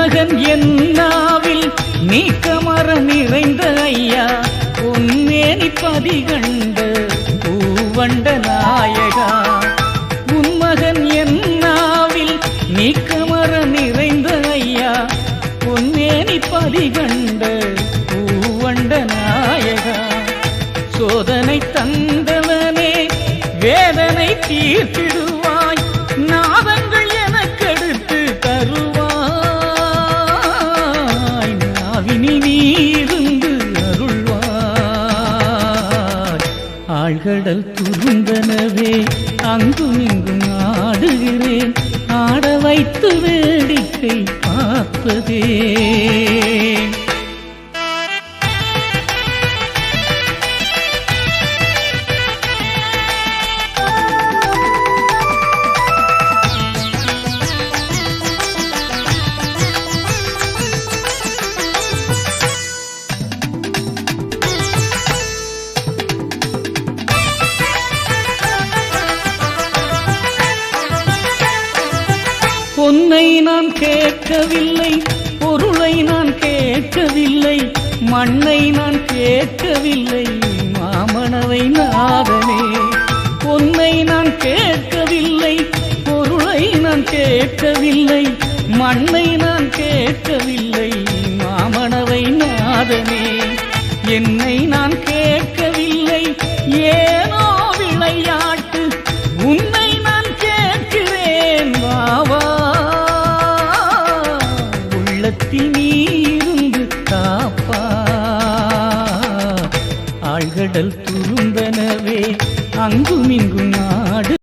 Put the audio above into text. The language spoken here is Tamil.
உன்மகன் என்னாவில் நீக்கமர நிறைந்த ஐயா. உன்னேனி பதிகண்ட பூவண்ட நாயகா. உன்மகன் என்னாவில் நீக்கமர நிறைந்த ஐயா. பொன்னேனி பதிகண்ட பூவண்ட நாயகா. சோதனை தந்தவனே வேதனை தீர்த்திடு ஆழ்கடல் துருந்தனவே அங்கும் இங்கும் ஆடுகிறேன். ஆட வைத்து வேடிக்கை பார்ப்பதே பொன்னை நான் கேட்கவில்லை பொருளை நான் கேட்கவில்லை மண்ணை நான் கேட்கவில்லை மாமணவை நாதனே. பொன்னை நான் கேட்கவில்லை பொருளை நான் கேட்கவில்லை மண்ணை நான் கேட்கவில்லை மாமணவை நாதனே. ஆழ்கடல் துரும்பனவே அங்குமிங்கும் நாடு